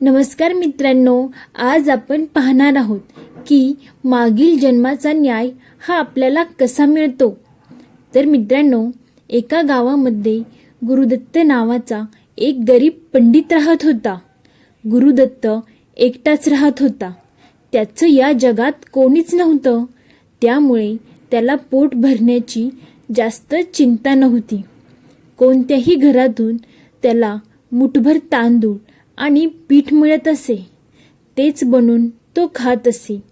नमस्कार मित्रांनो आज आपण पाहणार आहोत की मागील जन्माचा न्याय हा आपल्याला कसा मिळतो? तर मित्रांनो एका गावामध्ये गुरुदत्त नावाचा एक गरीब पंडित राहत होता. गुरुदत्त एकटाच राहत होता. त्याचं या जगात कोणीच नव्हतं. त्यामुळे त्याला पोट भरण्याची जास्त चिंता नव्हती. कोणत्याही घरातून त्याला मुठभर तांदूळ आणि पीठ मिळत असे. तेच बनून तो खात असे.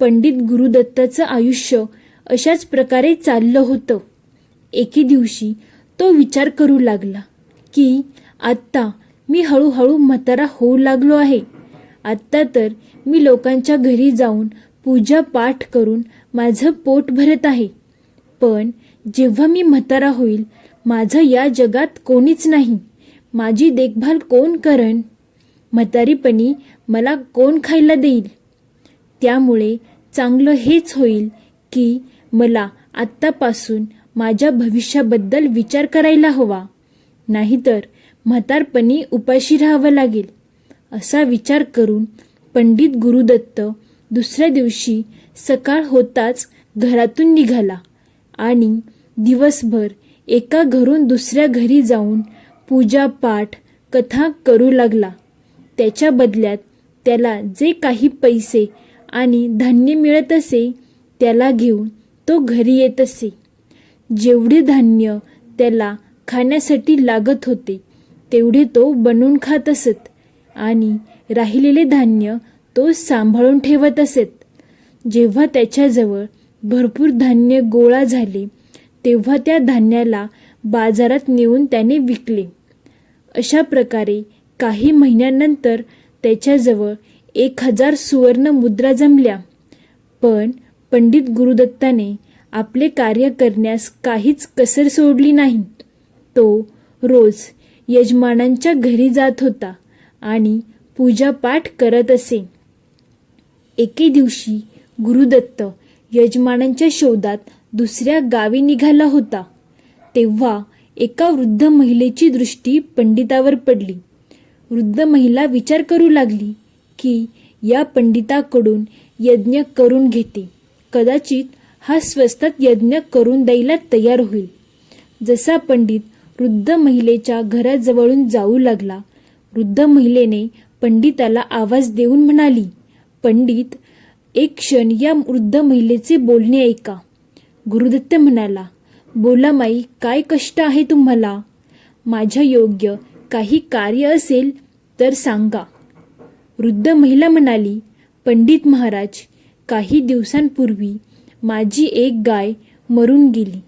पंडित गुरुदत्ताचं आयुष्य अशाच प्रकारे चाललं होतं. एके दिवशी तो विचार करू लागला की आत्ता मी हळूहळू म्हातारा होऊ लागलो आहे. आत्ता तर मी लोकांच्या घरी जाऊन पूजा पाठ करून माझं पोट भरत आहे. पण जेव्हा मी म्हातारा होईल माझं या जगात कोणीच नाही. माझी देखभाल कोण करण म्हातारीपणी मला कोण खायला देईल? त्यामुळे चांगलं हेच होईल की मला आत्तापासून माझ्या भविष्याबद्दल विचार करायला हवा. नाहीतर म्हातारपणी उपाशी राहावं लागेल. असा विचार करून पंडित गुरुदत्त दुसऱ्या दिवशी सकाळ होताच घरातून निघाला आणि दिवसभर एका घरून दुसऱ्या घरी जाऊन पूजा पाठ कथा करू लागला. त्याच्या बदल्यात त्याला जे काही पैसे आणि धान्य मिळत असे त्याला घेऊन तो घरी येत असे. जेवढे धान्य त्याला खाण्यासाठी लागत होते तेवढे तो बनवून खात असत आणि राहिलेले धान्य तो सांभाळून ठेवत असत. जेव्हा त्याच्याजवळ भरपूर धान्य गोळा झाले तेव्हा त्या धान्याला बाजारात नेऊन त्याने विकले. अशा प्रकारे काही महिन्यानंतर त्याच्याजवळ एक हजार सुवर्ण मुद्रा जमल्या. पण पंडित गुरुदत्ताने आपले कार्य करण्यास काहीच कसर सोडली नाही. तो रोज यजमानांच्या घरी जात होता आणि पूजापाठ करत असे. एके दिवशी गुरुदत्त यजमानांच्या शोधात दुसऱ्या गावी निघाला होता. तेव्हा एका वृद्ध महिलेची दृष्टी पंडितावर पडली. वृद्ध महिला विचार करू लागली की या पंडिताकडून यज्ञ करून घेते. कदाचित हा स्वस्तात यज्ञ करून द्यायला तयार होईल. जसा पंडित वृद्ध महिलेच्या घराजवळून जाऊ लागला वृद्ध महिलेने पंडिताला आवाज देऊन म्हणाली पंडित एक क्षण या वृद्ध महिलेचे बोलणे ऐका. गुरुदत्त म्हणाला बोला माई काय कष्ट आहे तुम्हाला? माझ्या योग्य काही कार्य असेल तर सांगा. वृद्ध महिला म्हणाली पंडित महाराज काही दिवसांपूर्वी माझी एक गाय मरून गेली.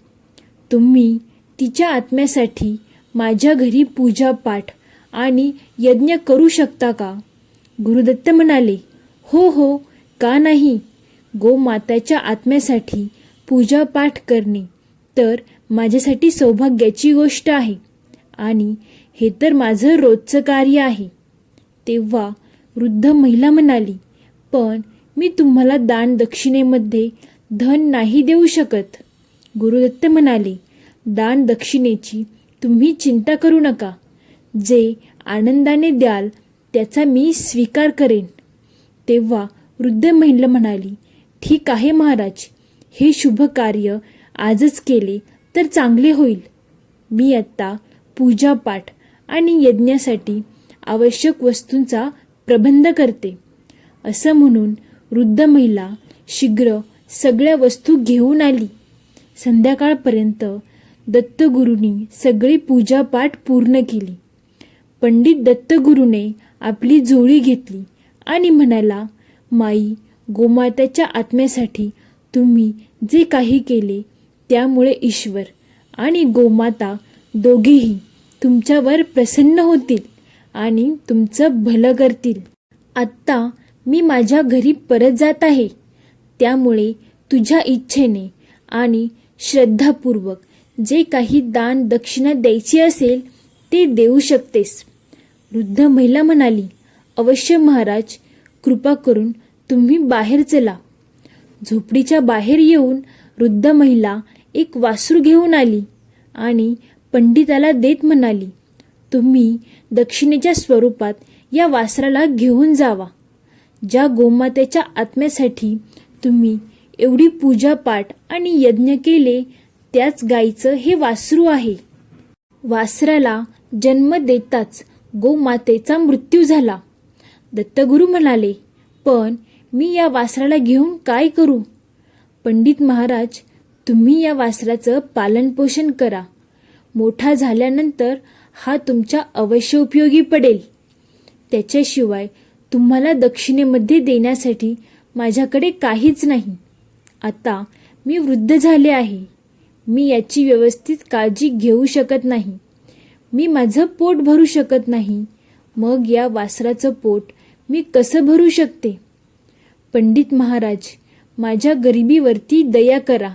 तुम्ही तिच्या आत्म्यासाठी माझ्या घरी पूजा पाठ आणि यज्ञ करू शकता का? गुरुदत्त म्हणाले हो हो का नाही? गोमाताच्या आत्म्यासाठी पूजा पाठ करणे तर माझ्यासाठी सौभाग्याची गोष्ट आहे. आणि हे तर माझं रोजचं कार्य आहे. तेव्हा वृद्ध महिला म्हणाली पण मी तुम्हाला दान दक्षिणेमध्ये धन नाही देऊ शकत. गुरुदत्त म्हणाले दान दक्षिणेची तुम्ही चिंता करू नका. जे आनंदाने द्याल त्याचा मी स्वीकार करेन. तेव्हा वृद्ध महिला म्हणाली ठीक आहे महाराज हे शुभ कार्य आजच केले तर चांगले होईल. मी आत्ता पूजापाठ आणि यज्ञासाठी आवश्यक वस्तूंचा प्रबंध करते. असं म्हणून वृद्ध महिला शीघ्र सगळ्या वस्तू घेऊन आली. संध्याकाळपर्यंत दत्तगुरूंनी सगळी पूजापाठ पूर्ण केली. पंडित दत्तगुरूने आपली झोळी घेतली आणि म्हणाला माई गोमात्याच्या आत्म्यासाठी तुम्ही जे काही केले त्यामुळे ईश्वर आणि गोमाता दोघेही तुमच्यावर प्रसन्न होतील आणि तुमचं भलं करतील. आत्ता मी माझ्या घरी परत जात आहे. त्यामुळे तुझ्या इच्छेने आणि श्रद्धापूर्वक जे काही दान दक्षिणा द्यायची असेल ते देऊ शकतेस. वृद्ध महिला म्हणाली अवश्य महाराज कृपा करून तुम्ही बाहेर चला. झोपडीच्या बाहेर येऊन वृद्ध महिला एक वासरू घेऊन आली आणि पंडिताला देत म्हणाली तुम्ही दक्षिणेच्या स्वरूपात या वासराला घेऊन जावा. ज्या गोमातेच्या आत्म्यासाठी तुम्ही एवढी पूजापाठ आणि यज्ञ केले त्याच गायीचं हे वासरू आहे. वासराला जन्म देताच गोमातेचा मृत्यू झाला. दत्तगुरू म्हणाले पण मी या वासराला घेऊन काय करू? पंडित महाराज तुम्ही या वासराचं पालनपोषण करा. मोठा झाल्यानंतर हा तुमच्या अवश्य उपयोगी पडेल. त्याच्याशिवाय तुम्हाला दक्षिणेमध्ये देण्यासाठी माझ्याकडे काहीच नाही. आता मी वृद्ध झाले आहे. मी याची व्यवस्थित काळजी घेऊ शकत नाही. मी माझं पोट भरू शकत नाही. मग या वासराचं पोट मी कसं भरू शकते? पंडित महाराज माझ्या गरिबीवरती दया करा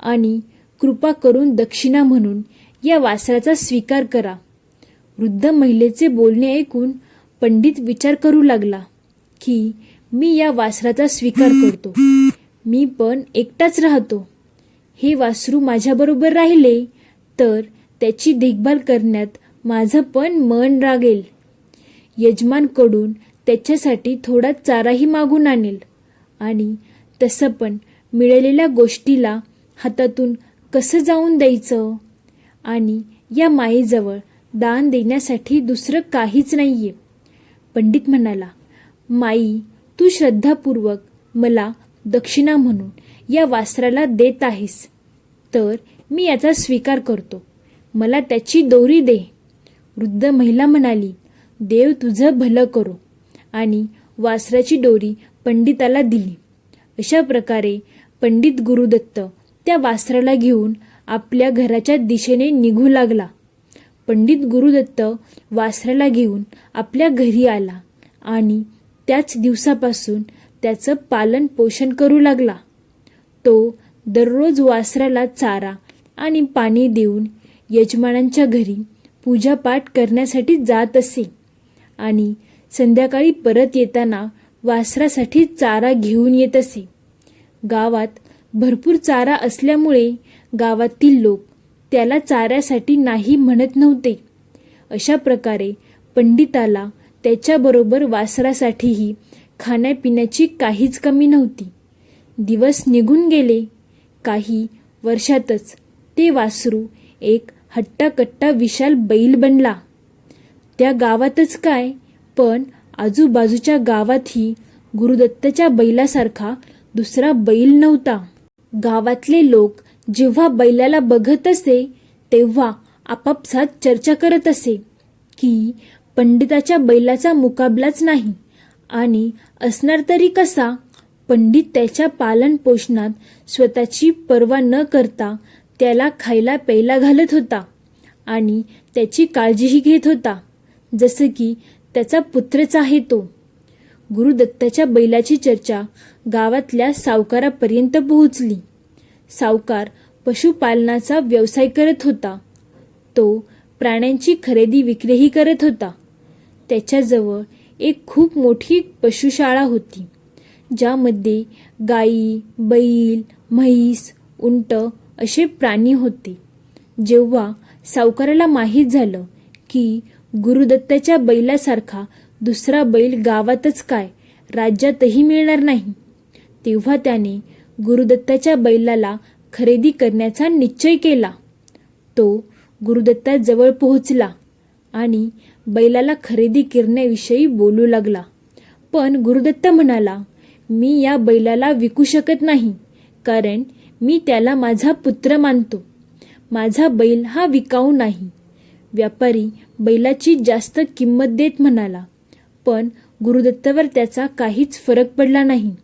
आणि कृपा करून दक्षिणा म्हणून या वासराचा स्वीकार करा. वृद्ध महिलेचे बोलणे ऐकून पंडित विचार करू लागला की मी या वासराचा स्वीकार करतो. मी पण एकटाच राहतो. हे वासरू माझ्याबरोबर राहिले तर त्याची देखभाल करण्यात माझं पण मन रागेल. यजमानकडून त्याच्यासाठी थोडा चाराही मागून आणेल. आणि तसं पण मिळालेल्या गोष्टीला हातातून कसं जाऊन द्यायचं? आणि या मायेजवळ दान देण्यासाठी दुसरं काहीच नाहीये. पंडित म्हणाला माई तू श्रद्धापूर्वक मला दक्षिणा म्हणून या वासराला देत आहेस. तर मी याचा स्वीकार करतो. मला त्याची दोरी दे. वृद्ध महिला म्हणाली देव तुझं भलं करो. आणि वासराची दोरी पंडिताला दिली. अशा प्रकारे पंडित गुरुदत्त त्या वासराला घेऊन आपल्या घराच्या दिशेने निघू लागला. पंडित गुरुदत्त वासराला घेऊन आपल्या घरी आला आणि त्याच दिवसापासून त्याचं पालन पोषण करू लागला. तो दररोज वासराला चारा आणि पाणी देऊन यजमानांच्या घरी पूजापाठ करण्यासाठी जात असे आणि संध्याकाळी परत येताना वासरासाठी चारा घेऊन येत असे. गावात भरपूर चारा असल्यामुळे गावातील लोक त्याला चाऱ्यासाठी नाही म्हणत नव्हते. अशा प्रकारे पंडिताला त्याच्याबरोबर वासरासाठीही खाण्यापिण्याची काहीच कमी नव्हती. दिवस निघून गेले. काही वर्षातच ते वासरू एक हट्टाकट्टा विशाल बैल बनला. त्या गावातच काय पण आजूबाजूच्या गावातही गुरुदत्ताच्या बैलासारखा दुसरा बैल नव्हता. गावातले लोक जेव्हा बैलाला बघत असे तेव्हा आपापसात चर्चा करत असे की पंडिताच्या बैलाचा मुकाबलाच नाही आणि असणार तरी कसा? पंडित त्याच्या पालन पोषणात स्वतःची पर्वा न करता त्याला खायला प्यायला घालत होता आणि त्याची काळजीही घेत होता जसं की त्याचा पुत्रच आहे तो. गुरुदत्ताच्या बैलाची चर्चा गावातल्या सावकारापर्यंत पोहोचली. सावकार पशुपालनाचा व्यवसाय करत होता. तो प्राण्यांची खरेदी विक्रीही करत होता. त्याच्याजवळ एक खूप मोठी पशुशाळा होती ज्यामध्ये गाई बैल म्हैस उंट असे प्राणी होते. जेव्हा सावकाराला माहीत झालं की गुरुदत्ताच्या बैलासारखा दुसरा बैल गावातच काय राज्यातही मिळणार नाही तेव्हा त्याने गुरुदत्ताच्या बैलाला खरेदी करण्याचा निश्चय केला. तो गुरुदत्ताजवळ पोहोचला आणि बैलाला खरेदी करण्याविषयी बोलू लागला. पण गुरुदत्त म्हणाला मी या बैलाला विकू शकत नाही कारण मी त्याला माझा पुत्र मानतो. माझा बैल हा विकाऊ नाही. व्यापारी बैलाची जास्त किंमत देत म्हणाला पण गुरुदत्तावर त्याचा काहीच फरक पडला नाही.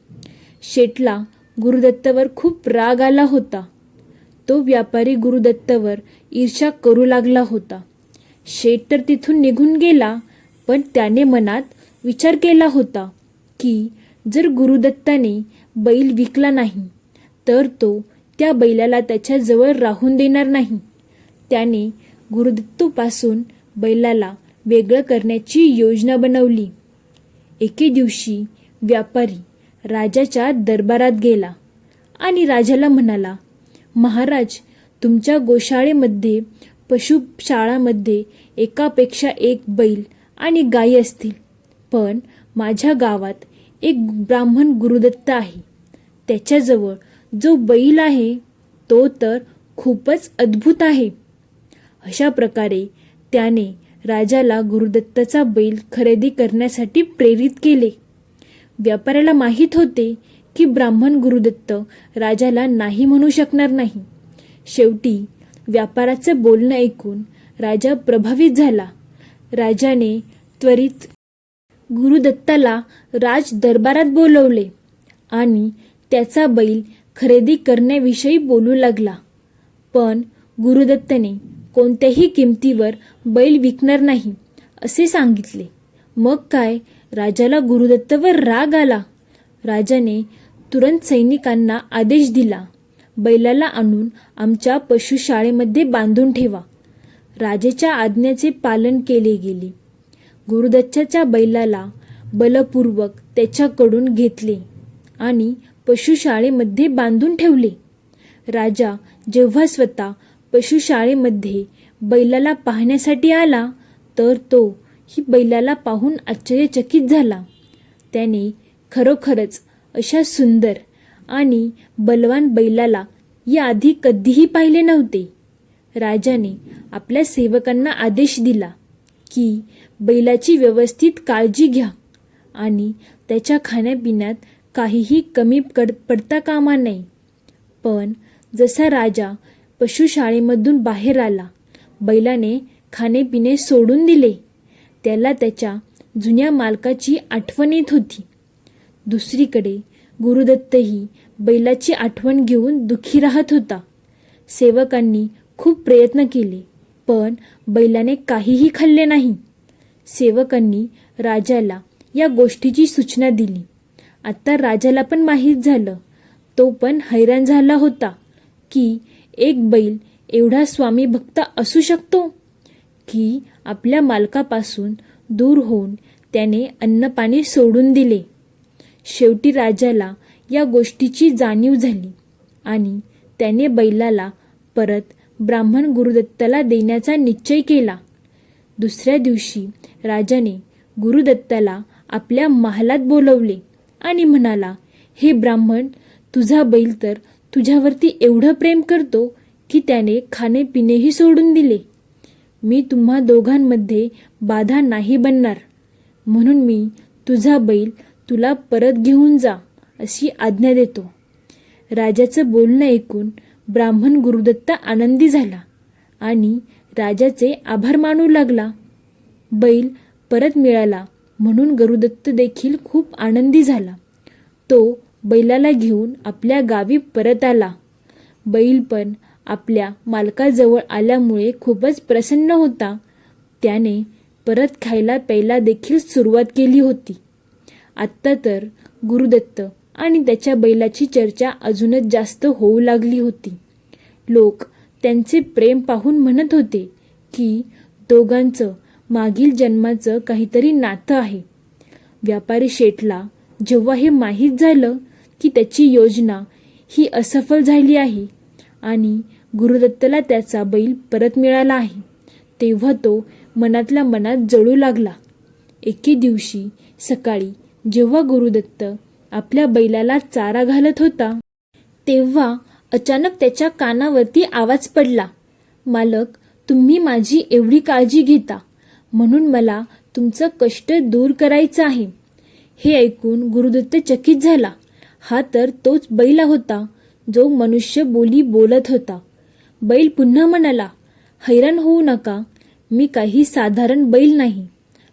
शेटला गुरुदत्तावर खूप राग आला होता. तो व्यापारी गुरुदत्तावर ईर्ष्या करू लागला होता. शेठ तर तिथून निघून गेला पण त्याने मनात विचार केला होता की जर गुरुदत्ताने बैल विकला नाही तर तो त्या बैलाला त्याच्याजवळ राहून देणार नाही. त्याने गुरुदत्तूपासून बैलाला वेगळं करण्याची योजना बनवली. एके दिवशी व्यापारी राजाच्या दरबारात गेला आणि राजाला म्हणाला महाराज तुमच्या गोशाळेमध्ये पशुशाळामध्ये एकापेक्षा एक बैल आणि गायी असतील. पण माझ्या गावात एक ब्राह्मण गुरुदत्त आहे. त्याच्याजवळ जो बैल आहे तो तर खूपच अद्भुत आहे. अशा प्रकारे त्याने राजाला गुरुदत्ताचा बैल खरेदी करण्यासाठी प्रेरित केले. व्यापाऱ्याला माहीत होते की ब्राह्मण गुरुदत्त राजाला नाही म्हणू शकणार नाही. शेवटी व्यापाराचं बोलणं ऐकून राजा प्रभावित झाला. राजाने त्वरित गुरुदत्ताला राज दरबारात बोलवले आणि त्याचा बैल खरेदी करण्याविषयी बोलू लागला. पण गुरुदत्तने कोणत्याही किमतीवर बैल विकणार नाही असे सांगितले. मग काय राजाला गुरुदत्तवर राग आला. राजाने तुरंत सैनिकांना आदेश दिला. बैलाला आणून आमच्या पशुशाळेमध्ये बांधून ठेवा. राजाच्या आज्ञेचे पालन केले गेले. गुरुदत्ताच्या बैलाला बलपूर्वक त्याच्याकडून घेतले आणि पशुशाळेमध्ये बांधून ठेवले. राजा जेव्हा स्वतः पशुशाळेमध्ये बैलाला पाहण्यासाठी आला तर तो ही बैलाला पाहून आश्चर्यचकित झाला. त्याने खरोखरच अशा सुंदर आणि बलवान बैलाला याआधी कधीही पाहिले नव्हते. राजाने आपल्या सेवकांना आदेश दिला की बैलाची व्यवस्थित काळजी घ्या आणि त्याच्या खाण्यापिण्यात काहीही कमी कड पडता कामा नये. पण जसा राजा पशुशाळेमधून बाहेर आला बैलाने खाणेपिणे सोडून दिले. त्याला त्याच्या जुन्या मालकाची आठवण येत होती. दुसरीकडे गुरुदत्तही बैलाची आठवण घेऊन दुःखी राहत होता. सेवकांनी खूप प्रयत्न केले पण बैलाने काहीही खाल्ले नाही. सेवकांनी राजाला या गोष्टीची सूचना दिली. आता राजाला पण माहीत झालं. तो पण हैराण झाला होता की एक बैल एवढा स्वामी भक्त असू शकतो? की आपल्या मालकापासून दूर होऊन त्याने अन्नपाणी सोडून दिले. शेवटी राजाला या गोष्टीची जाणीव झाली आणि त्याने बैलाला परत ब्राह्मण गुरुदत्ताला देण्याचा निश्चय केला. दुसऱ्या दिवशी राजाने गुरुदत्ताला आपल्या महालात बोलवले आणि म्हणाला हे ब्राह्मण तुझा बैल तर तुझ्यावरती एवढं प्रेम करतो की त्याने खाणेपिणेही सोडून दिले. मी तुम्हा दोघांमध्ये बाधा नाही बनणार. म्हणून मी तुझा बैल तुला परत घेऊन जा अशी आज्ञा देतो. राजाचं बोलणं ऐकून ब्राह्मण गुरुदत्त आनंदी झाला आणि राजाचे आभार मानू लागला. बैल परत मिळाला म्हणून गुरुदत्त देखील खूप आनंदी झाला. तो बैलाला घेऊन आपल्या गावी परत आला. बैल पण आपल्या मालकाजवळ आल्यामुळे खूपच प्रसन्न होता. त्याने परत खायला प्यायला देखील सुरुवात केली होती. आत्ता तर गुरुदत्त आणि त्याच्या बैलाची चर्चा अजूनच जास्त होऊ लागली होती. लोक त्यांचे प्रेम पाहून म्हणत होते की दोघांचं मागील जन्माचं काहीतरी नातं आहे. व्यापारी शेठला जेव्हा हे माहीत झालं की त्याची योजना ही असफल झाली आहे आणि गुरुदत्तला त्याचा बैल परत मिळाला आहे. तेव्हा तो मनातल्या मनात जळू लागला. एके दिवशी सकाळी जेव्हा गुरुदत्त आपल्या बैलाला चारा घालत होता तेव्हा अचानक त्याच्या कानावरती आवाज पडला मालक तुम्ही माझी एवढी काळजी घेता. म्हणून मला तुमचं कष्ट दूर करायचं आहे. हे ऐकून गुरुदत्त चकित झाला. हा तर तोच बैल होता जो मनुष्य बोली बोलत होता. बैल पुन्हा म्हणाला हैराण होऊ नका मी काही साधारण बैल नाही.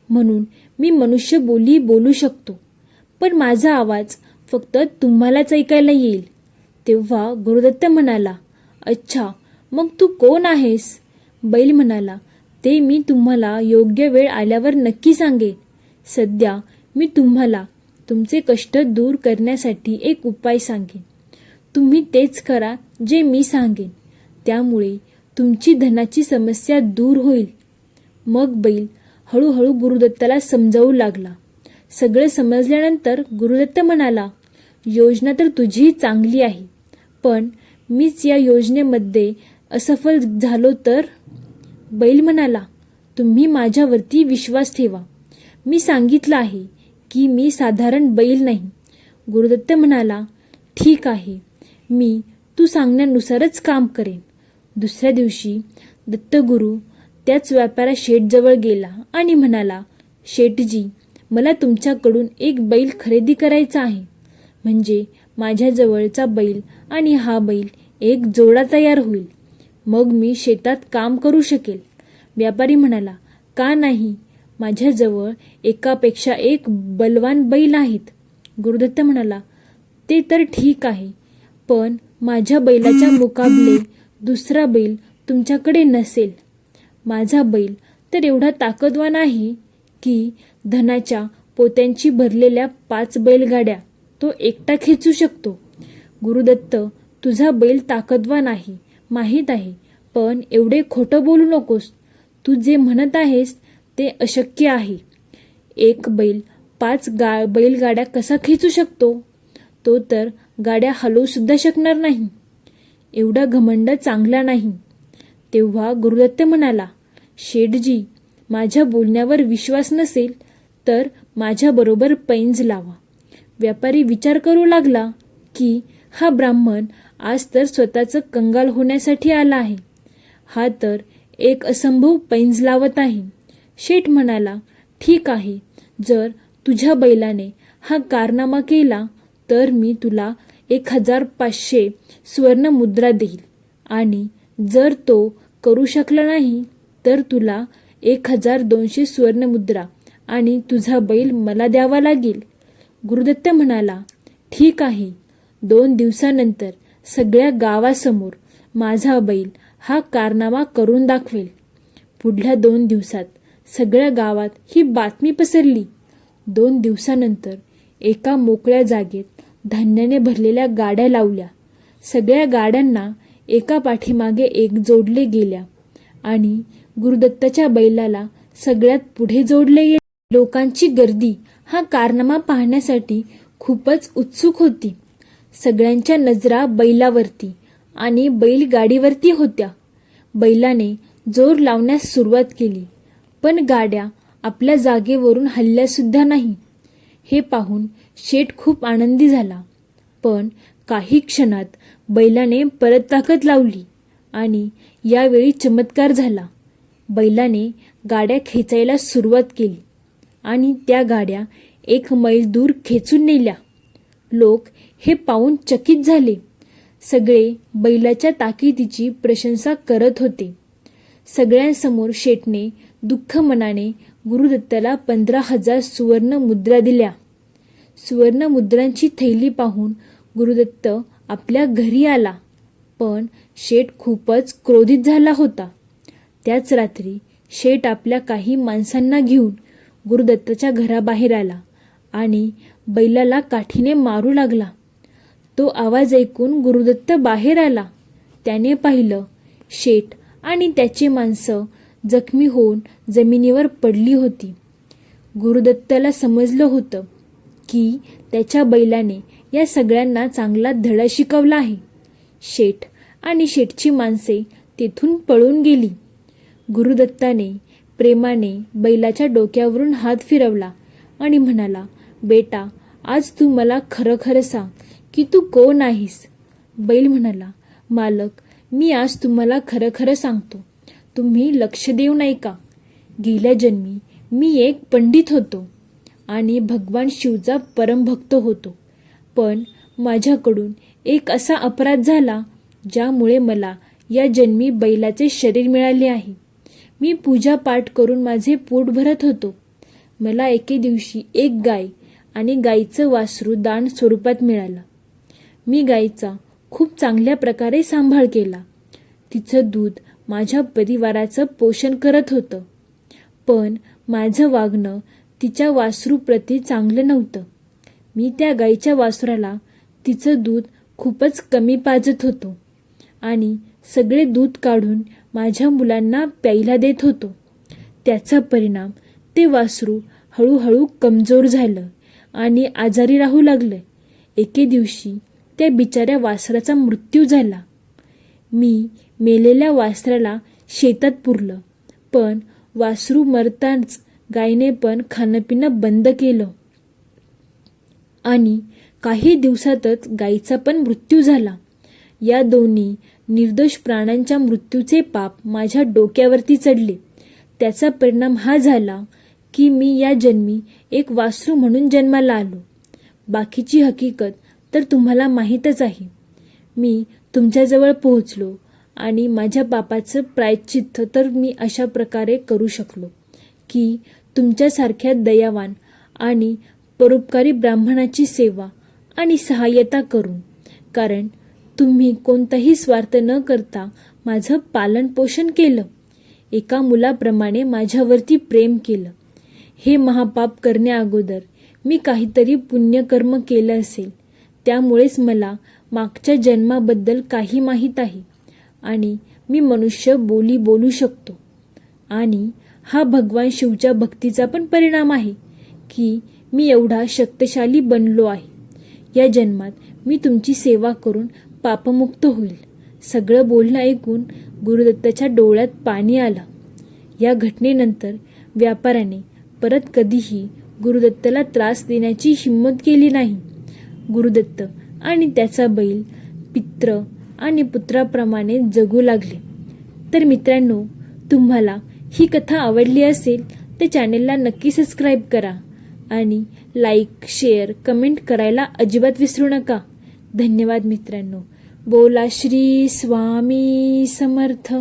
म्हणून मी मनुष्य बोली बोलू शकतो. पण माझा आवाज फक्त तुम्हालाच ऐकायला येईल. तेव्हा गुरुदत्त म्हणाला अच्छा मग तू कोण आहेस? बैल म्हणाला ते मी तुम्हाला योग्य वेळ आल्यावर नक्की सांगेन. सध्या मी तुम्हाला तुमचे कष्ट दूर करण्यासाठी एक उपाय सांगेन. तुम्ही तेच करा जे मी सांगेन. त्यामुळे तुमची धनाची समस्या दूर होईल. मग बैल हळूहळू गुरुदत्ताला समजावू लागला. सगळे समजल्यानंतर गुरुदत्त म्हणाला योजना तर तुझीही चांगली आहे पण मीच या योजनेमध्ये असफल झालो तर? बैल म्हणाला तुम्ही माझ्यावरती विश्वास ठेवा. मी सांगितलं आहे की मी साधारण बैल नाही. गुरुदत्त म्हणाला ठीक आहे. मी तू सांगण्यानुसारच काम करेन. दुसऱ्या दिवशी दत्तगुरू त्याच व्यापारा शेठजवळ गेला आणि म्हणाला शेठजी मला तुमच्याकडून एक बैल खरेदी करायचा आहे. म्हणजे माझ्याजवळचा बैल आणि हा बैल एक जोडा तयार होईल. मग मी शेतात काम करू शकेल. व्यापारी म्हणाला का नाही? माझ्याजवळ एकापेक्षा एक बलवान बैल आहेत. गुरुदत्त म्हणाला ते तर ठीक आहे पण माझ्या बैलाच्या मुकाबले दुसरा बैल तुमच्याकडे नसेल. माझा बैल तर एवढा ताकदवान आहे की धनाच्या पोत्यांची भरलेल्या पाच बैलगाड्या तो एकटा खेचू शकतो. गुरुदत्त तुझा बैल ताकदवान आहे माहीत आहे पण एवढे खोटं बोलू नकोस. तू जे म्हणत आहेस ते अशक्य आहे. एक बैल पाच गा बैलगाड्या कसा खेचू शकतो? तो तर गाड्या हलवूसुद्धा शकणार नाही. एवढा घमंड चांगला नाही. तेव्हा गुरुदत्त म्हणाला शेठजी माझ्या बोलण्यावर विश्वास नसेल तर माझ्याबरोबर पैंज लावा. व्यापारी विचार करू लागला की हा ब्राह्मण आज तर स्वतःचं कंगाल होण्यासाठी आला आहे. हा तर एक असंभव पैंज लावत आहे. शेठ म्हणाला ठीक आहे. जर तुझ्या बैलाने हा कारनामा केला तर मी तुला एक हजार पाचशे सुवर्णमुद्रा देईल. आणि जर तो करू शकला नाही तर तुला एक हजार दोनशे सुवर्णमुद्रा आणि तुझा बैल मला द्यावा लागेल. गुरुदत्त म्हणाला ठीक आहे. दोन दिवसानंतर सगळ्या गावासमोर माझा बैल हा कारनामा करून दाखवेल. पुढल्या दोन दिवसात सगळ्या गावात ही बातमी पसरली. दोन दिवसानंतर एका मोकळ्या जागेत धान्याने भरलेल्या गाड्या लावल्या. सगळ्या गाड्यांना एका पाठीमागे एक जोडले गेल्या आणि गुरुदत्ताच्या बैलाला सगळ्यात पुढे जोडले गेले. लोकांची गर्दी हा कारनामा पाहण्यासाठी खूपच उत्सुक होती. सगळ्यांच्या नजरा बैलावरती आणि बैलगाडीवरती होत्या. बैलाने जोर लावण्यास सुरुवात केली पण गाड्या आपल्या जागेवरून हल्ल्यासुद्धा नाही. हे पाहून शेठ खूप आनंदी झाला. पण काही क्षणात बैलाने परत ताकद लावली आणि यावेळी चमत्कार झाला. बैलाने गाड्या खेचायला सुरुवात केली आणि त्या गाड्या एक मैल दूर खेचून नेल्या. लोक हे पाहून चकित झाले. सगळे बैलाच्या ताकदीची प्रशंसा करत होते. सगळ्यांसमोर शेटने दुःख मनाने गुरुदत्ताला पंधरा हजार सुवर्ण मुद्रा दिल्या. सुवर्ण मुद्रांची थैली पाहून गुरुदत्त आपल्या घरी आला. पण शेठ खूपच क्रोधित झाला होता. त्याच रात्री शेठ आपल्या काही माणसांना घेऊन गुरुदत्ताच्या घराबाहेर आला आणि बैलाला काठीने मारू लागला. तो आवाज ऐकून गुरुदत्त बाहेर आला. त्याने पाहिलं शेठ आणि त्याची माणसं जखमी होऊन जमिनीवर पडली होती. गुरुदत्ताला समजलं होतं की त्याच्या बैलाने या सगळ्यांना चांगला धडा शिकवला आहे. शेठ आणि शेठची माणसे तेथून पळून गेली. गुरुदत्ताने प्रेमाने बैलाच्या डोक्यावरून हात फिरवला आणि म्हणाला बेटा आज तू मला खरं खरं सांग की तू कोण आहेस. बैल म्हणाला मालक मी आज तुम्हाला खरं खरं सांगतो. तुम्ही लक्ष देऊ नाही का गेल्या जन्मी मी एक पंडित होतो. आणि भगवान शिवचा परमभक्त होतो. पण माझ्याकडून एक असा अपराध झाला ज्यामुळे मला या जन्मी बैलाचे शरीर मिळाले आहे. मी पूजा पाठ करून माझे पोट भरत होतो. मला एके दिवशी एक गाय आणि गाईचं वासरू दान स्वरूपात मिळालं. मी गाईचा खूप चांगल्या प्रकारे सांभाळ केला. तिचं दूध माझ्या परिवाराचं पोषण करत होतं. पण माझं वागणं तिच्या वासरूप्रती चांगलं नव्हतं. मी त्या गाईच्या वासराला तिचं दूध खूपच कमी पाजत होतो आणि सगळे दूध काढून माझ्या मुलांना प्यायला देत होतो. त्याचा परिणाम ते वासरू हळूहळू कमजोर झालं आणि आजारी राहू लागलं. एके दिवशी त्या बिचाऱ्या वासराचा मृत्यू झाला. मी मेलेल्या वासराला शेतात पुरलं पण वासरू मरताच गायीने पण खाणंपिणं बंद केलं. आणि काही दिवसातच गायीचा पण मृत्यू झाला. या दोन्ही निर्दोष प्राण्यांच्या मृत्यूचे पाप माझ्या डोक्यावरती चढले. त्याचा परिणाम हा झाला की मी या जन्मी एक वासरू म्हणून जन्माला आलो. बाकीची हकीकत तर तुम्हाला माहीतच आहे. मी तुमच्याजवळ पोहोचलो आणि माझ्या बापाचं प्रायश्चित्त तर मी अशा प्रकारे करू शकलो. की तुमच्यासारख्या दयावान आणि परोपकारी ब्राह्मणाची सेवा आणि सहाय्यता करून. कारण तुम्ही कोणताही स्वार्थ न करता माझं पालनपोषण केलं. एका मुलाप्रमाणे माझ्यावरती प्रेम केलं. हे महापाप करण्याअगोदर मी काहीतरी पुण्यकर्म केलं असेल. त्यामुळेच मला मागच्या जन्माबद्दल काही माहीत आहे आणि मी मनुष्य बोली बोलू शकतो. आणि हा भगवान शिवच्या भक्तीचा पण परिणाम आहे की मी एवढा शक्तिशाली बनलो आहे. या जन्मात मी तुमची सेवा करून पापमुक्त होईल. सगळं बोलणं ऐकून गुरुदत्ताच्या डोळ्यात पाणी आलं. या घटनेनंतर व्यापाऱ्याने परत कधीही गुरुदत्ताला त्रास देण्याची हिंमत केली नाही. गुरुदत्त आणि त्याचा बैल पित्र आणि पुत्राप्रमाणे जगू लागले. तर मित्रांनो तुम्हाला ही कथा आवडली असेल तर चॅनेलला नक्की सबस्क्राईब करा आणि लाईक शेअर कमेंट करायला अजिबात विसरू नका. धन्यवाद मित्रांनो. बोला श्री स्वामी समर्थ.